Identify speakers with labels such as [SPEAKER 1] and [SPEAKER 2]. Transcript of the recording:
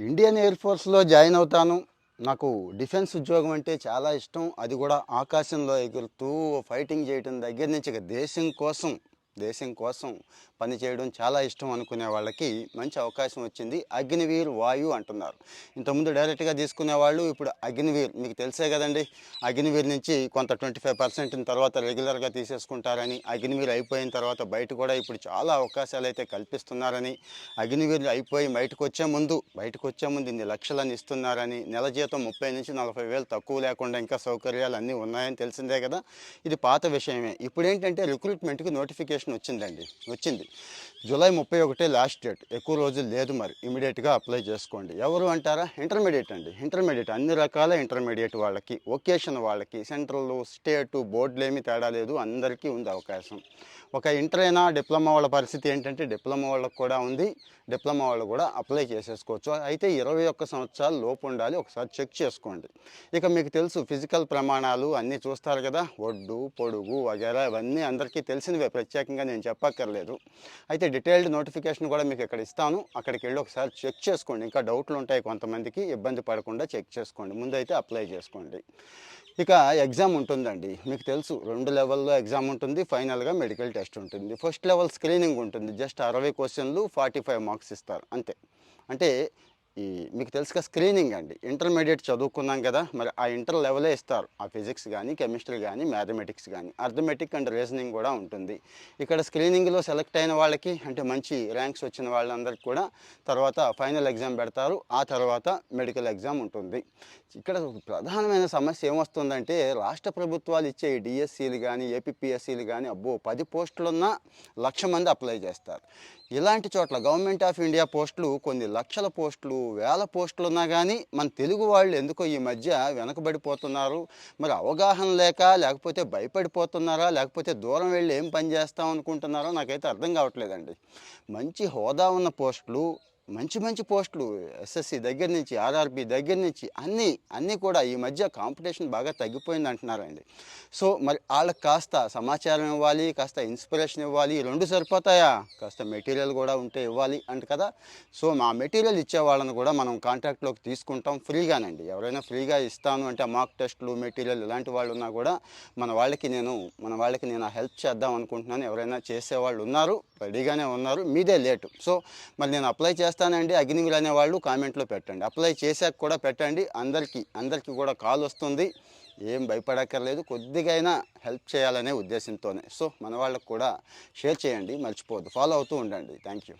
[SPEAKER 1] Indian air ఫోర్స్లో join అవుతాను. నాకు defence ఉద్యోగం అంటే చాలా ఇష్టం. అది కూడా ఆకాశంలో ఎగురుతూ ఫైటింగ్ చేయటం దగ్గర నుంచి ఇక దేశం కోసం దేశం కోసం పని చేయడం చాలా ఇష్టం అనుకునే వాళ్ళకి మంచి అవకాశం వచ్చింది. అగ్నివీర్ వాయు అంటున్నారు. ఇంతకుముందు డైరెక్ట్గా తీసుకునే వాళ్ళు ఇప్పుడు అగ్నివీర్. మీకు తెలిసే కదండి. అగ్నివీర్ నుంచి కొంత ట్వంటీ ఫైవ్ పర్సెంట్ తర్వాత రెగ్యులర్గా తీసేసుకుంటారని అగ్నివీర్ అయిపోయిన తర్వాత బయట కూడా ఇప్పుడు చాలా అవకాశాలు అయితే కల్పిస్తున్నారని అగ్నివీర్ అయిపోయి బయటకు వచ్చే ముందు బయటకు వచ్చే ముందు ఇన్ని లక్షలని ఇస్తున్నారని నెల జీతం ముప్పై నుంచి నలభై వేలు తక్కువ లేకుండా ఇంకా సౌకర్యాలు అన్నీ ఉన్నాయని తెలిసిందే కదా. ఇది పాత విషయమే. ఇప్పుడు ఏంటంటే రిక్రూట్మెంట్కి నోటిఫికేషన్ వచ్చిందండి. వచ్చింది. జూలై ముప్పై ఒకటే లాస్ట్ డేట్ ఎక్కువ రోజులు లేదు మరి. ఇమీడియట్గా అప్లై చేసుకోండి. ఎవరు అంటారా? ఇంటర్మీడియట్ అండి. ఇంటర్మీడియట్ అన్ని రకాల ఇంటర్మీడియట్ వాళ్ళకి ఒకేషన్ వాళ్ళకి సెంట్రల్ స్టేటు బోర్డులు ఏమీ తేడా లేదు. అందరికీ ఉంది అవకాశం. ఒక ఇంటర్ అయినా డిప్లొమా వాళ్ళ పరిస్థితి ఏంటంటే డిప్లొమా వాళ్ళకి కూడా ఉంది. డిప్లొమా వాళ్ళు కూడా అప్లై చేసేసుకోవచ్చు. అయితే ఇరవై ఒక్క సంవత్సరాలు లోపు ఉండాలి. ఒకసారి చెక్ చేసుకోండి. ఇక మీకు తెలుసు ఫిజికల్ ప్రమాణాలు అన్నీ చూస్తారు కదా. ఒడ్డు పొడుగు వగేరా ఇవన్నీ అందరికీ తెలిసినవే ప్రత్యేకంగా. నేను చెప్పక్కర్లేదు. అయితే డీటెయిల్డ్ నోటిఫికేషన్ కూడా మీకు ఇక్కడ ఇస్తాను. అక్కడికి వెళ్ళి ఒకసారి చెక్ చేసుకోండి. ఇంకా డౌట్లు ఉంటాయి కొంతమందికి ఇబ్బంది పడకుండా చెక్ చేసుకోండి. ముందైతే అప్లై చేసుకోండి. ఇక ఎగ్జామ్ ఉంటుందండి. మీకు తెలుసు రెండు లెవెల్లో ఎగ్జామ్ ఉంటుంది. ఫైనల్గా మెడికల్ టెస్ట్ ఉంటుంది. ఫస్ట్ లెవెల్ స్క్రీనింగ్ ఉంటుంది. జస్ట్ అరవై క్వశ్చన్లు ఫార్టీ ఫైవ్ మార్క్స్ ఇస్తారు. అంతే. అంటే ఈ మీకు తెలుసుగా స్క్రీనింగ్ అండి. ఇంటర్మీడియట్ చదువుకున్నాం కదా మరి ఆ ఇంటర్ లెవెలే ఇస్తారు. ఆ ఫిజిక్స్ కానీ కెమిస్ట్రీ కానీ మ్యాథమెటిక్స్ కానీ అర్థమెటిక్ అండ్ రీజనింగ్ కూడా ఉంటుంది. ఇక్కడ స్క్రీనింగ్లో సెలెక్ట్ అయిన వాళ్ళకి అంటే మంచి ర్యాంక్స్ వచ్చిన వాళ్ళందరికీ కూడా తర్వాత ఫైనల్ ఎగ్జామ్ పెడతారు. ఆ తర్వాత మెడికల్ ఎగ్జామ్ ఉంటుంది. ఇక్కడ ప్రధానమైన సమస్య ఏమొస్తుందంటే రాష్ట్ర ప్రభుత్వాలు ఇచ్చే డిఎస్సీలు కానీ ఏపీఎస్సీలు కానీ అబ్బో పది పోస్టులున్నా లక్ష మంది అప్లై చేస్తారు. ఇలాంటి చోట్ల గవర్నమెంట్ ఆఫ్ ఇండియా పోస్టులు కొన్ని లక్షల పోస్టులు వేల పోస్టులు ఉన్నా కానీ మన తెలుగు వాళ్ళు ఎందుకో ఈ మధ్య వెనకబడిపోతున్నారు. మరి అవగాహన లేక లేకపోతే భయపడిపోతున్నారా లేకపోతే దూరం వెళ్ళి ఏం పని చేస్తాం అనుకుంటున్నారో నాకైతే అర్థం కావట్లేదండి. మంచి హోదా ఉన్న పోస్టులు మంచి మంచి పోస్టులు ఎస్ఎస్సి దగ్గర నుంచి ఆర్ఆర్బి దగ్గర నుంచి అన్నీ అన్నీ కూడా ఈ మధ్య కాంపిటీషన్ బాగా తగ్గిపోయింది అంటున్నారండి సో మరి వాళ్ళకి కాస్త సమాచారం ఇవ్వాలి కాస్త ఇన్స్పిరేషన్ ఇవ్వాలి రెండు సరిపోతాయా? కాస్త మెటీరియల్ కూడా ఉంటే ఇవ్వాలి అంట కదా. సో మా మెటీరియల్ ఇచ్చే వాళ్ళని కూడా మనం కాంటాక్ట్లోకి తీసుకుంటాం ఫ్రీగానండి. ఎవరైనా ఫ్రీగా ఇస్తాను అంటే మాక్ టెస్ట్లు మెటీరియల్ ఇలాంటి వాళ్ళు ఉన్నా కూడా మన వాళ్ళకి నేను మన వాళ్ళకి నేను హెల్ప్ చేద్దాం అనుకుంటున్నాను. ఎవరైనా చేసేవాళ్ళు ఉన్నారు రెడీగానే ఉన్నారు మీదే లేటు. సో మరి నేను అప్లై చేస్తాను చేస్తానండి అగ్నిమిల్ అనేవాళ్ళు కామెంట్లో పెట్టండి. అప్లై చేశాక కూడా పెట్టండి. అందరికీ అందరికీ కూడా కాల్ వస్తుంది. ఏం భయపడక్కర్లేదు. కొద్దిగైనా హెల్ప్ చేయాలనే ఉద్దేశంతోనే. సో మన వాళ్ళకు కూడా షేర్ చేయండి. మర్చిపోవద్దు. ఫాలో అవుతూ ఉండండి. Thank you